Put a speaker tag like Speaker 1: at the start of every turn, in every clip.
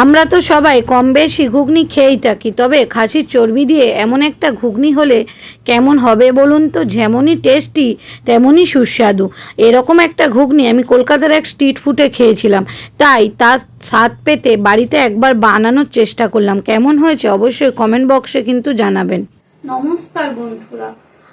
Speaker 1: আমরা তো সবাই কম বেশি ঘুগনি খেয়েই থাকি, তবে খাসির চর্বি দিয়ে এমন একটা ঘুগনি হলে কেমন হবে বলুন তো? যেমনই টেস্টি তেমনই সুস্বাদু। এরকম একটা ঘুগনি আমি কলকাতার এক স্ট্রিট ফুডে খেয়েছিলাম। তাই তার স্বাদ পেতে বাড়িতে একবার বানানোর চেষ্টা করলাম। কেমন হয়েছে অবশ্যই কমেন্ট বক্সে কিন্তু জানাবেন। নমস্কার বন্ধুরা,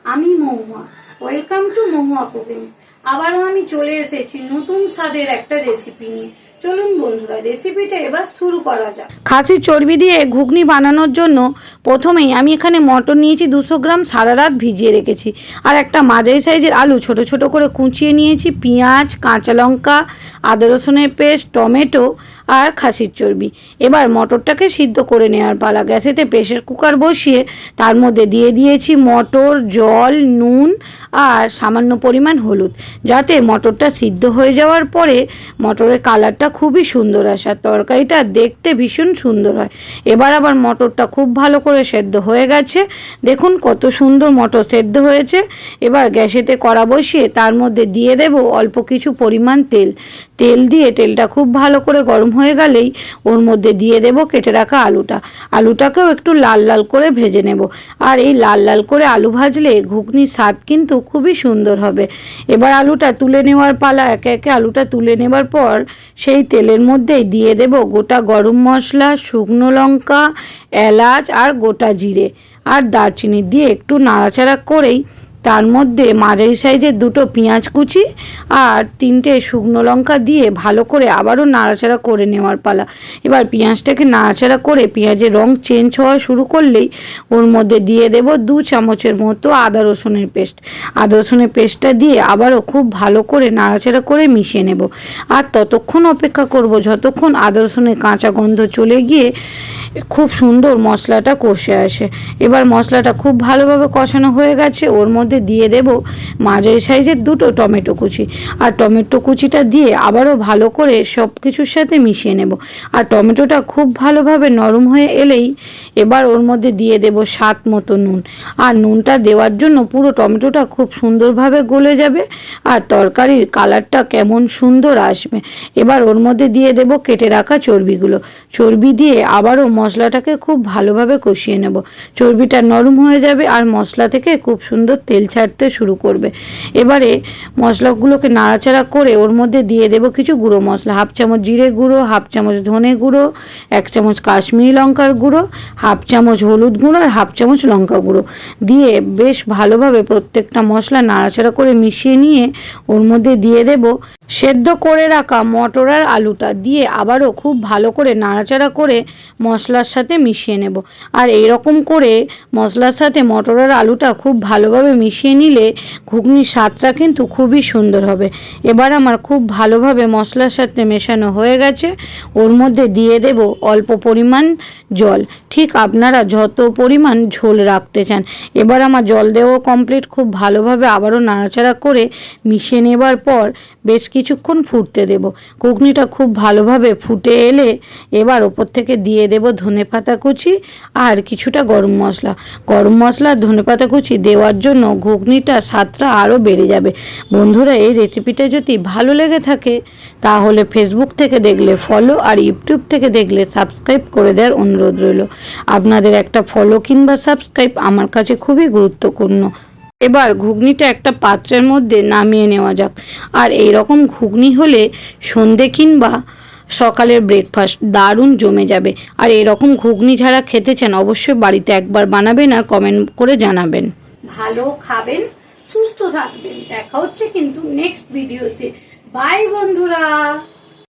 Speaker 1: আমি Mahua. Welcome to Mahua cookings আবারও আমি চলে এসেছি নতুন স্বাদের একটা রেসিপি নিয়ে। চলুন বন্ধুরা রেসিপিটা এবার শুরু করা যাক। খাসির চর্বি দিয়ে ঘুগনি বানানোর জন্য প্রথমেই আমি এখানে মটর নিয়েছি, দুশো গ্রাম সারা রাত ভিজিয়ে রেখেছি। আর একটা মাঝারি সাইজের আলু, ছোট ছোট করে কুচিয়ে নিয়েছি, পেঁয়াজ, কাঁচা লঙ্কা, আদা রসুনের পেস্ট, টমেটো আর খাসির চর্বি। এবার মটরটাকে সিদ্ধ করে নেওয়ার পালা গ্যাসেতে প্রেশার কুকার বসিয়ে তার মধ্যে দিয়ে দিয়েছি মটর, জল, নুন আর সামান্য পরিমাণ হলুদ, যাতে মটরটা সিদ্ধ হয়ে যাওয়ার পরে মটরের কালারটা খুবই সুন্দর আসে আর তরকারিটা দেখতে ভীষণ সুন্দর হয়। এবার আবার মটরটা খুব ভালো করে সেদ্ধ হয়ে গেছে। দেখুন কত সুন্দর মটর সেদ্ধ হয়েছে। এবার গ্যাসেতে কড়া বসিয়ে তার মধ্যে দিয়ে দেব অল্প কিছু পরিমাণ তেল। তেল দিয়ে তেলটা খুব ভালো করে গরম হয়ে গেলেই ওর মধ্যে দিয়ে দেব, কেটে রাখা আলুটা। আলুটাকেও একটু লাল লাল করে ভেজে নেব। আর এই লাল লাল করে আলু ভাজলে ঘুগনির স্বাদ কিন্তু খুবই সুন্দর হবে। এবার আলুটা তুলে নেওয়ার পালা, একে একে আলুটা তুলে নেবার পর সেই তেলের মধ্যেই দিয়ে দেব গোটা গরম মশলা, শুকনো লঙ্কা, এলাচ আর গোটা জিরে। আর দারচিনি দিয়ে একটু নাড়াচাড়া করেই তার মধ্যে মাঝারি সাইজের দুটো পেঁয়াজ কুচি আর তিনটে শুকনো লঙ্কা দিয়ে ভালো করে আবারও নাড়াচাড়া করে নেওয়ার পালা। এবার পেঁয়াজটাকে নাড়াচাড়া করে পেঁয়াজের রং চেঞ্জ হওয়া শুরু করলেই ওর মধ্যে দিয়ে দেব দু চামচের মতো আদা রসুনের পেস্ট। আদা রসুনের পেস্টটা দিয়ে আবারও খুব ভালো করে নাড়াচাড়া করে মিশিয়ে নেব। আর ততক্ষণ অপেক্ষা করব যতক্ষণ আদা রসুনের কাঁচা গন্ধ চলে গিয়ে খুব সুন্দর মশলাটা কষে আসে। এবার মশলাটা খুব ভালোভাবে কষানো হয়ে গেছে। ওর মধ্যে দিয়ে দেব মাঝারি সাইজের দুটো টমেটো কুচি। আর টমেটো কুচিটা দিয়ে আবারও ভালো করে সব কিছুর সাথে মিশিয়ে নেব। আর টমেটোটা খুব ভালোভাবে নরম হয়ে এলেই এবার ওর মধ্যে দিয়ে দেব স্বাদ মতো নুন। আর নুনটা দেওয়ার জন্য পুরো টমেটোটা খুব সুন্দরভাবে গলে যাবে আর তরকারির কালারটা কেমন সুন্দর আসবে। এবার ওর মধ্যে দিয়ে দেব কেটে রাখা চর্বিগুলো। চর্বি দিয়ে আবারও মশলাটাকে খুব ভালোভাবে কষিয়ে নেব। চর্বিটা নরম হয়ে যাবে আর মশলা থেকে খুব সুন্দর তেল ছাড়তে শুরু করবে। এবারে মশলাগুলোকে নাড়াচাড়া করে ওর মধ্যে দিয়ে দেব কিছু গুঁড়ো মশলা। হাফ চামচ জিরে গুঁড়ো, হাফ চামচ ধনে গুঁড়ো, এক চামচ কাশ্মীরি লঙ্কার গুঁড়ো, হাফ চামচ হলুদ গুঁড়ো আর হাফ চামচ লঙ্কা গুঁড়ো। দিয়ে বেশ ভালোভাবে প্রত্যেকটা মশলা নাড়াচাড়া করে মিশিয়ে নিয়ে ওর মধ্যে দিয়ে দেব সেদ্ধ করে রাখা মটর আর আলুটা। দিয়ে আবারও খুব ভালো করে নাড়াচাড়া করে মশলার সাথে মিশিয়ে নেব। আর এই রকম করে মশলার সাথে মটর আর আলুটা খুব ভালোভাবে মিশিয়ে নিলে ঘুগনির স্বাদটা কিন্তু খুবই সুন্দর হবে। এবার আমার খুব ভালোভাবে মশলার সাথে মেশানো হয়ে গেছে। ওর মধ্যে দিয়ে দেব অল্প পরিমাণ জল। ঠিক আপনারা যত পরিমাণ ঝোল রাখতে চান। এবার আমার জল দেওয়া কমপ্লিট খুব ভালোভাবে আবারও নাড়াচাড়া করে মিশিয়ে নেবার পর বেশ কিছুক্ষণ ফুটতে দেব। ঘুগনিটা খুব ভালোভাবে ফুটে এলে এবার ওপর থেকে দিয়ে দেব ধনে পাতা কুচি আর কিছুটা গরম মশলা। গরম মশলা, ধনে পাতা কুচি দেওয়ার জন্য ঘুগনিটা স্বাদটা আরও বেড়ে যাবে। বন্ধুরা, এই রেসিপিটা যদি ভালো লেগে থাকে, তাহলে ফেসবুক থেকে দেখলে ফলো আর ইউটিউব থেকে দেখলে সাবস্ক্রাইব করে দেওয়ার অনুরোধ রইল। আপনাদের একটা ফলো কিংবা সাবস্ক্রাইব আমার কাছে খুবই গুরুত্বপূর্ণ। এবার ঘুগনিটা একটা পাত্রের মধ্যে নামিয়ে নেওয়া যাক। আর এই রকম ঘুগনি হলে সন্ধে কিংবা সকালের ব্রেকফাস্ট দারুণ জমে যাবে। আর এরকম ঘুগনি যারা খেতে চান, অবশ্যই বাড়িতে একবার বানাবেন আর কমেন্ট করে জানাবেন। ভালো খাবেন, সুস্থ থাকবেন। দেখা হচ্ছে কিন্তু নেক্সট ভিডিওতে বাই বন্ধুরা!